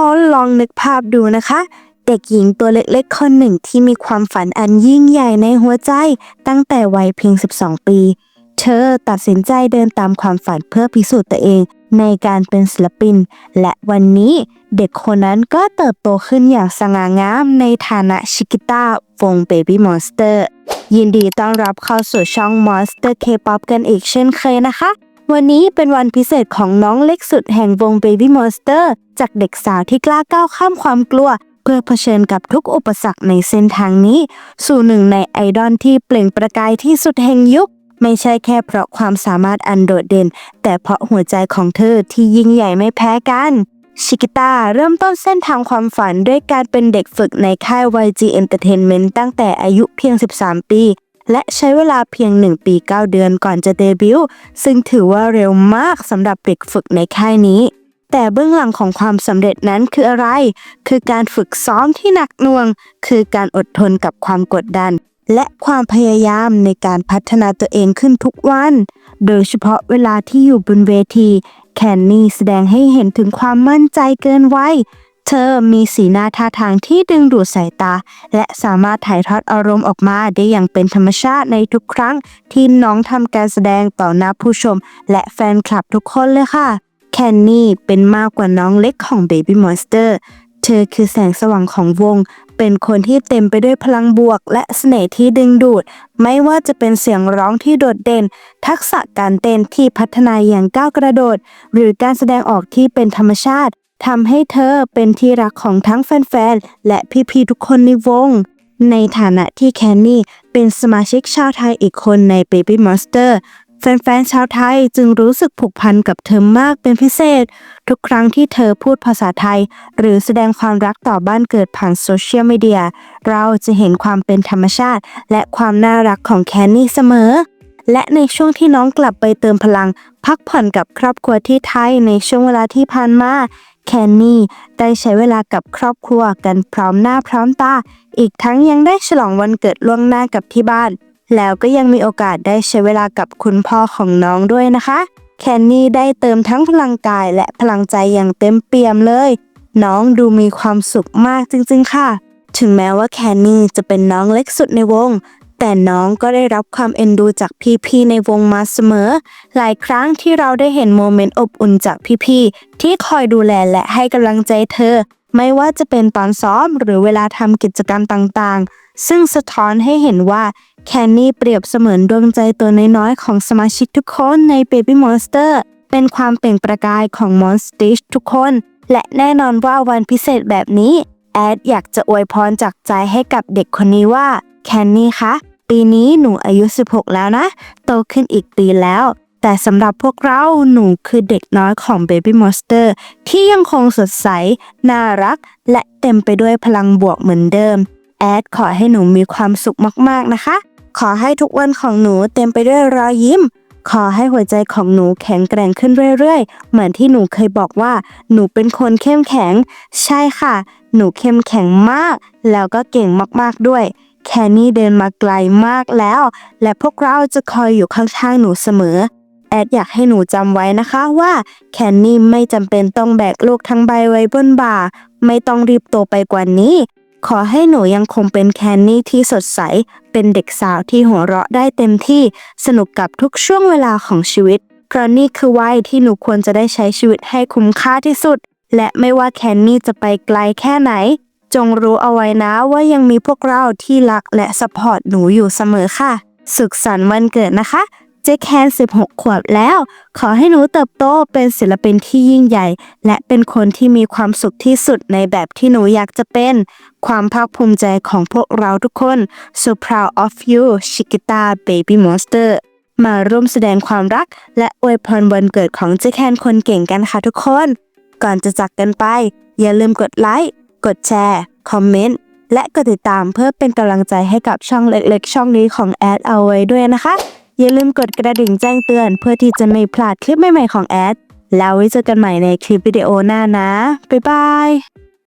คนลองนึกภาพดูนะคะ เด็กหญิงตัวเล็กๆคนหนึ่งที่มีความฝันอันยิ่งใหญ่ในหัวใจ ตั้งแต่วัยเพียง 12 ปี เธอตัดสินใจเดินตามความฝันเพื่อพิสูจน์ตัวเองในการเป็นศิลปิน และวันนี้เด็กคนนั้นก็เติบโตขึ้นอย่างสง่างามในฐานะชิกิต้าวง Baby Monster ยินดีต้อนรับเข้าสู่ช่อง Monster K-pop กันอีกเช่นเคยนะคะ วันนี้เป็นวันพิเศษของน้องเล็กสุดแห่งวง Baby Monster จากเด็กสาวที่กล้าก้าวข้ามความกลัว เพื่อเผชิญกับทุกอุปสรรคในเส้นทางนี้ สู่หนึ่งในไอดอลที่เปล่งประกายที่สุดแห่งยุค ไม่ใช่แค่เพราะความสามารถอันโดดเด่น แต่เพราะหัวใจของเธอที่ยิ่งใหญ่ไม่แพ้กันชิกิต้าเริ่มต้นเส้นทางความฝันด้วยการเป็นเด็กฝึกในค่าย YG Entertainment ตั้งแต่อายุเพียง 13 ปี และใช้เวลาเพียง 1 ปี 9 เดือนก่อนจะเดบิวต์ซึ่งถือว่าเร็วมากสำหรับเด็กฝึกในค่ายนี้ แต่เบื้องหลังของความสำเร็จนั้นคืออะไร คือการฝึกซ้อมที่หนักหน่วง คือการอดทนกับความกดดัน และความพยายามในการพัฒนาตัวเองขึ้นทุกวัน โดยเฉพาะเวลาที่อยู่บนเวที แคนนี่แสดงให้เห็นถึงความมั่นใจเกินวัย เธอมีสีหน้าท่าทางที่ดึงดูดสายตา และสามารถถ่ายทอดอารมณ์ออกมาได้อย่างเป็นธรรมชาติในทุกครั้ง ที่น้องทำการแสดงต่อหน้าผู้ชม และแฟนคลับทุกคนเลยค่ะ แคนนี่เป็นมากกว่าน้องเล็กของ Baby Monster เธอคือแสงสว่างของวง เป็นคนที่เต็มไปด้วยพลังบวก และเสน่ห์ที่ดึงดูด ไม่ว่าจะเป็นเสียงร้องที่โดดเด่น ทักษะการเต้นที่พัฒนาอย่างก้าวกระโดด หรือการแสดงออกที่เป็นธรรมชาติ ทำให้เธอเป็นที่รักของทั้งแฟนๆ และพี่ๆ ทุกคนในวง ในฐานะที่แคนนี่เป็นสมาชิกชาวไทยอีกคนใน Baby Monster แฟนๆ ชาวไทยจึงรู้สึกผูกพันกับเธอมากเป็นพิเศษ ทุกครั้งที่เธอพูดภาษาไทย หรือแสดงความรักต่อบ้านเกิดผ่านโซเชียลมีเดีย เราจะเห็นความเป็นธรรมชาติ และความน่ารักของแคนนี่เสมอ และในช่วงที่น้องกลับไปเติมพลัง พักผ่อนกับครอบครัวที่ไทยในช่วงเวลาที่ผ่านมา แคนนี่ได้ใช้เวลากับครอบครัวกันพร้อมหน้าพร้อมตา อีกทั้งยังได้ฉลองวันเกิดล่วงหน้ากับที่บ้าน แล้วก็ยังมีโอกาสได้ใช้เวลากับคุณพ่อของน้องด้วยนะคะ แคนนี่ได้เติมทั้งพลังกายและพลังใจอย่างเต็มเปี่ยมเลย น้องดูมีความสุขมากจริงๆค่ะ ถึงแม้ว่าแคนนี่จะเป็นน้องเล็กสุดในวง แต่น้องก็ได้รับความเอ็นดูจากพี่ๆในวงมาเสมอ หลายครั้งที่เราได้เห็นโมเมนต์อบอุ่นจากพี่ๆที่คอยดูแลและให้กำลังใจเธอ ไม่ว่าจะเป็นตอนซ้อมหรือเวลาทำกิจกรรมต่างๆ ซึ่งสะท้อนให้เห็นว่าแคนนี่เปรียบเสมือนดวงใจตัวน้อยๆ ของสมาชิกทุกคนใน Baby Monster เป็นความเปล่งประกายของ Monster ทุกคน และแน่นอนว่าวันพิเศษแบบนี้ แอดอยากจะอวยพรจากใจให้กับเด็กคนนี้ว่าแคนนี่คะ ปีนี้หนูอายุ 16 แล้วนะ โตขึ้นอีกปีแล้ว แต่สำหรับพวกเราหนูคือเด็กน้อยของ Baby Monster ที่ยังคงสดใส น่ารัก และเต็มไปด้วยพลังบวกเหมือนเดิม แอดขอให้หนูมีความสุขมากๆนะคะ ขอให้ทุกวันของหนูเต็มไปด้วยรอยยิ้ม ขอให้หัวใจของหนูแข็งแกร่งขึ้นเรื่อยๆ เหมือนที่หนูเคยบอกว่า หนูเป็นคนเข้มแข็ง ใช่ค่ะ หนูเข้มแข็งมาก แล้วก็เก่งมากๆด้วย แคนนี่เดินมาไกลมากแล้ว และพวกเราจะคอยอยู่ข้างๆหนูเสมอ แอดอยากให้หนูจำไว้นะคะว่าแคนนี่ไม่จำเป็นต้องแบกลูกทั้งใบไว้บนบ่า ไม่ต้องรีบโตไปกว่านี้ ขอให้หนูยังคงเป็นแคนนี่ที่สดใส เป็นเด็กสาวที่หัวเราะได้เต็มที่ สนุกกับทุกช่วงเวลาของชีวิตเพราะนี่คือวัยที่หนูควรจะได้ใช้ชีวิตให้คุ้มค่าที่สุด และไม่ว่าแคนนี่จะไปไกลแค่ไหน จงรู้เอาไว้นะว่ายังมีพวกเราที่รักและสปอร์ตหนูอยู่เสมอค่ะ สุขสันต์วันเกิดนะคะ เจ๊แคน 16 ขวบแล้ว ขอให้หนูเติบโตเป็นศิลปินที่ยิ่งใหญ่ และเป็นคนที่มีความสุขที่สุดในแบบที่หนูอยากจะเป็น ความภาคภูมิใจของพวกเราทุกคน so proud of you Chiquita Baby Monster มาร่วมแสดงความรัก และอวยพรวันเกิดของเจ๊แคนคนเก่งกันค่ะทุกคน ก่อนจะจากกันไป อย่าลืมกดไลค์ กดแชร์ คอมเมนต์ และกดติดตามเพื่อเป็นกำลังใจให้กับช่องเล็กๆ ช่องนี้ของแอดเอาไว้ด้วยนะคะ อย่าลืมกดกระดิ่งแจ้งเตือน เพื่อที่จะไม่พลาดคลิปใหม่ๆของแอด แล้วไว้เจอกันใหม่ในคลิปวิดีโอหน้านะ บ๊ายบาย